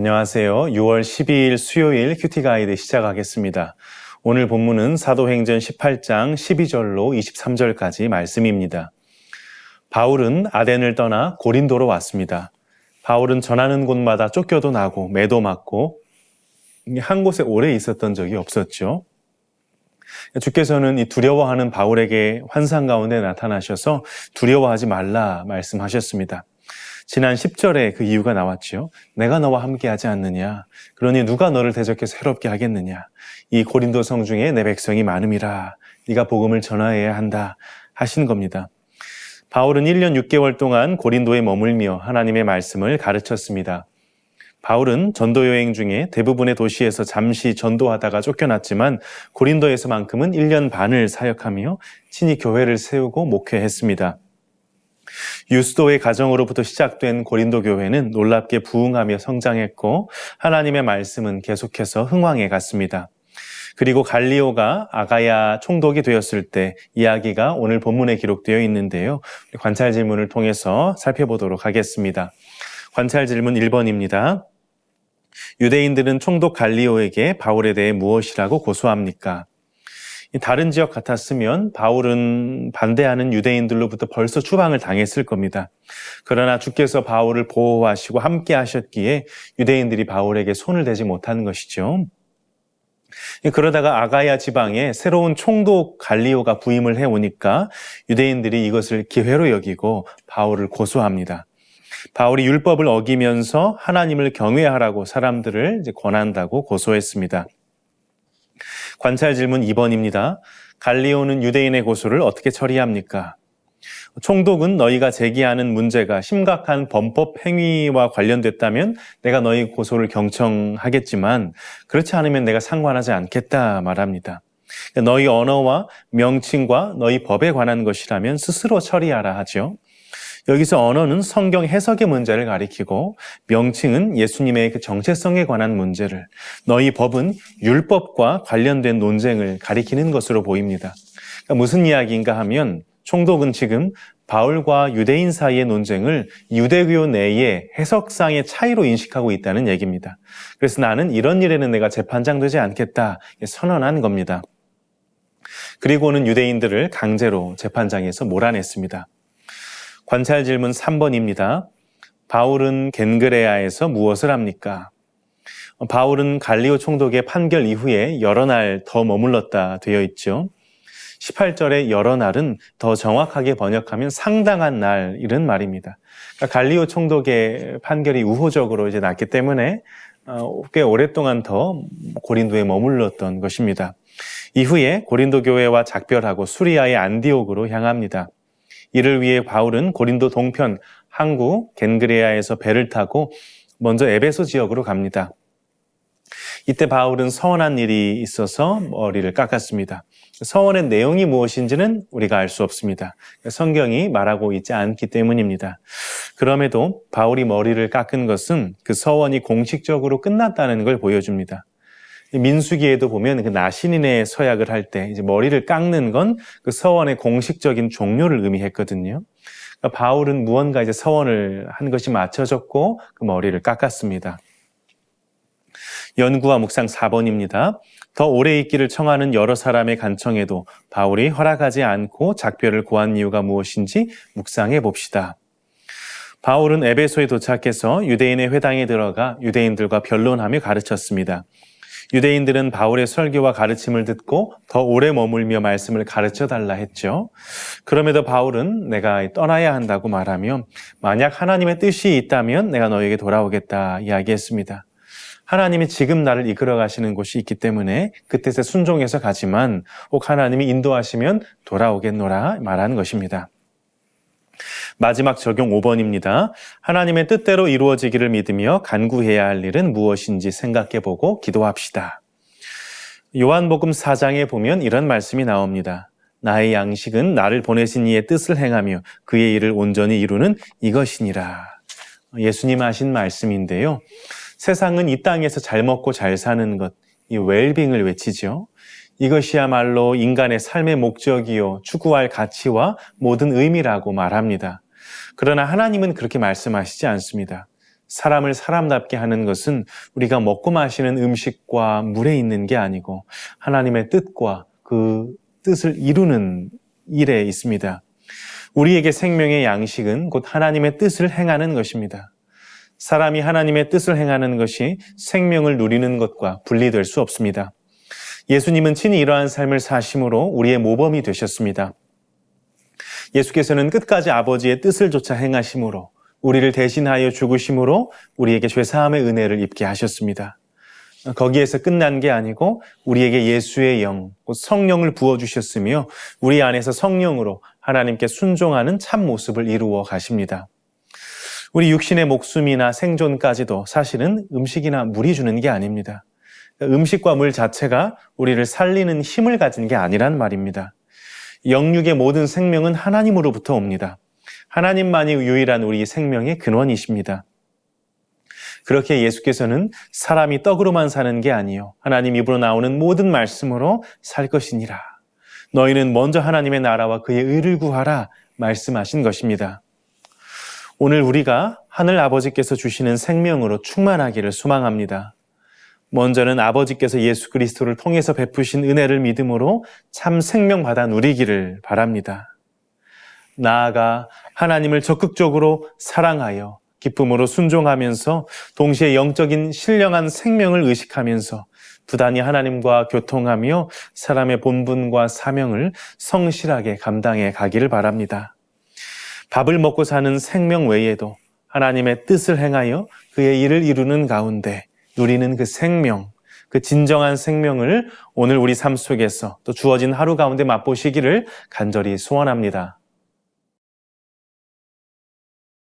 안녕하세요. 6월 12일 수요일 큐티 가이드 시작하겠습니다. 오늘 본문은 사도행전 18장 12절로 23절까지 말씀입니다. 바울은 아덴을 떠나 고린도로 왔습니다. 바울은 전하는 곳마다 쫓겨도 나고 매도 맞고 한 곳에 오래 있었던 적이 없었죠. 주께서는 이 두려워하는 바울에게 환상 가운데 나타나셔서 두려워하지 말라 말씀하셨습니다. 지난 10절에 그 이유가 나왔지요. 내가 너와 함께 하지 않느냐. 그러니 누가 너를 대적해서 해롭게 하겠느냐. 이 고린도 성 중에 내 백성이 많음이라. 네가 복음을 전하여야 한다. 하신 겁니다. 바울은 1년 6개월 동안 고린도에 머물며 하나님의 말씀을 가르쳤습니다. 바울은 전도 여행 중에 대부분의 도시에서 잠시 전도하다가 쫓겨났지만 고린도에서만큼은 1년 반을 사역하며 친히 교회를 세우고 목회했습니다. 유스도의 가정으로부터 시작된 고린도 교회는 놀랍게 부흥하며 성장했고 하나님의 말씀은 계속해서 흥왕해 갔습니다. 그리고 갈리오가 아가야 총독이 되었을 때 이야기가 오늘 본문에 기록되어 있는데요. 관찰 질문을 통해서 살펴보도록 하겠습니다. 관찰 질문 1번입니다. 유대인들은 총독 갈리오에게 바울에 대해 무엇이라고 고소합니까? 다른 지역 같았으면 바울은 반대하는 유대인들로부터 벌써 추방을 당했을 겁니다. 그러나 주께서 바울을 보호하시고 함께 하셨기에 유대인들이 바울에게 손을 대지 못하는 것이죠. 그러다가 아가야 지방에 새로운 총독 갈리오가 부임을 해오니까 유대인들이 이것을 기회로 여기고 바울을 고소합니다. 바울이 율법을 어기면서 하나님을 경외하라고 사람들을 권한다고 고소했습니다. 관찰 질문 2번입니다. 갈리오는 유대인의 고소를 어떻게 처리합니까? 총독은 너희가 제기하는 문제가 심각한 범법 행위와 관련됐다면 내가 너희 고소를 경청하겠지만 그렇지 않으면 내가 상관하지 않겠다 말합니다. 너희 언어와 명칭과 너희 법에 관한 것이라면 스스로 처리하라 하죠. 여기서 언어는 성경 해석의 문제를 가리키고 명칭은 예수님의 그 정체성에 관한 문제를 너희 법은 율법과 관련된 논쟁을 가리키는 것으로 보입니다. 그러니까 무슨 이야기인가 하면 총독은 지금 바울과 유대인 사이의 논쟁을 유대교 내의 해석상의 차이로 인식하고 있다는 얘기입니다. 그래서 나는 이런 일에는 내가 재판장 되지 않겠다 선언한 겁니다. 그리고는 유대인들을 강제로 재판장에서 몰아냈습니다. 관찰 질문 3번입니다. 바울은 겐그레아에서 무엇을 합니까? 바울은 갈리오 총독의 판결 이후에 여러 날 더 머물렀다 되어 있죠. 18절의 여러 날은 더 정확하게 번역하면 상당한 날 이런 말입니다. 그러니까 갈리오 총독의 판결이 우호적으로 이제 났기 때문에 어, 꽤 오랫동안 더 고린도에 머물렀던 것입니다. 이후에 고린도 교회와 작별하고 수리아의 안디옥으로 향합니다. 이를 위해 바울은 고린도 동편 항구 겐그레아에서 배를 타고 먼저 에베소 지역으로 갑니다. 이때 바울은 서원한 일이 있어서 머리를 깎았습니다. 서원의 내용이 무엇인지는 우리가 알 수 없습니다. 성경이 말하고 있지 않기 때문입니다. 그럼에도 바울이 머리를 깎은 것은 그 서원이 공식적으로 끝났다는 걸 보여줍니다. 민수기에도 보면 그 나신인의 서약을 할 때 이제 머리를 깎는 건 그 서원의 공식적인 종료를 의미했거든요. 그러니까 바울은 무언가 이제 서원을 한 것이 맞춰졌고 그 머리를 깎았습니다. 연구와 묵상 4번입니다. 더 오래 있기를 청하는 여러 사람의 간청에도 바울이 허락하지 않고 작별을 고한 이유가 무엇인지 묵상해 봅시다. 바울은 에베소에 도착해서 유대인의 회당에 들어가 유대인들과 변론하며 가르쳤습니다. 유대인들은 바울의 설교와 가르침을 듣고 더 오래 머물며 말씀을 가르쳐 달라 했죠. 그럼에도 바울은 내가 떠나야 한다고 말하며 만약 하나님의 뜻이 있다면 내가 너에게 돌아오겠다 이야기했습니다. 하나님이 지금 나를 이끌어 가시는 곳이 있기 때문에 그 뜻에 순종해서 가지만 혹 하나님이 인도하시면 돌아오겠노라 말하는 것입니다. 마지막 적용 5번입니다. 하나님의 뜻대로 이루어지기를 믿으며 간구해야 할 일은 무엇인지 생각해 보고 기도합시다. 요한복음 4장에 보면 이런 말씀이 나옵니다. 나의 양식은 나를 보내신 이의 뜻을 행하며 그의 일을 온전히 이루는 이것이니라. 예수님 하신 말씀인데요. 세상은 이 땅에서 잘 먹고 잘 사는 것, 이 웰빙을 외치죠. 이것이야말로 인간의 삶의 목적이요, 추구할 가치와 모든 의미라고 말합니다. 그러나 하나님은 그렇게 말씀하시지 않습니다. 사람을 사람답게 하는 것은 우리가 먹고 마시는 음식과 물에 있는 게 아니고 하나님의 뜻과 그 뜻을 이루는 일에 있습니다. 우리에게 생명의 양식은 곧 하나님의 뜻을 행하는 것입니다. 사람이 하나님의 뜻을 행하는 것이 생명을 누리는 것과 분리될 수 없습니다. 예수님은 친히 이러한 삶을 사심으로 우리의 모범이 되셨습니다. 예수께서는 끝까지 아버지의 뜻을 조차 행하심으로 우리를 대신하여 죽으심으로 우리에게 죄사함의 은혜를 입게 하셨습니다. 거기에서 끝난 게 아니고 우리에게 예수의 영, 곧 성령을 부어주셨으며 우리 안에서 성령으로 하나님께 순종하는 참 모습을 이루어 가십니다. 우리 육신의 목숨이나 생존까지도 사실은 음식이나 물이 주는 게 아닙니다. 음식과 물 자체가 우리를 살리는 힘을 가진 게 아니란 말입니다. 영육의 모든 생명은 하나님으로부터 옵니다. 하나님만이 유일한 우리 생명의 근원이십니다. 그렇게 예수께서는 사람이 떡으로만 사는 게 아니요 하나님 입으로 나오는 모든 말씀으로 살 것이니라. 너희는 먼저 하나님의 나라와 그의 의를 구하라 말씀하신 것입니다. 오늘 우리가 하늘 아버지께서 주시는 생명으로 충만하기를 소망합니다. 먼저는 아버지께서 예수 그리스도를 통해서 베푸신 은혜를 믿음으로 참 생명 받아 누리기를 바랍니다. 나아가 하나님을 적극적으로 사랑하여 기쁨으로 순종하면서 동시에 영적인 신령한 생명을 의식하면서 부단히 하나님과 교통하며 사람의 본분과 사명을 성실하게 감당해 가기를 바랍니다. 밥을 먹고 사는 생명 외에도 하나님의 뜻을 행하여 그의 일을 이루는 가운데 누리는 그 생명, 그 진정한 생명을 오늘 우리 삶 속에서 또 주어진 하루 가운데 맛보시기를 간절히 소원합니다.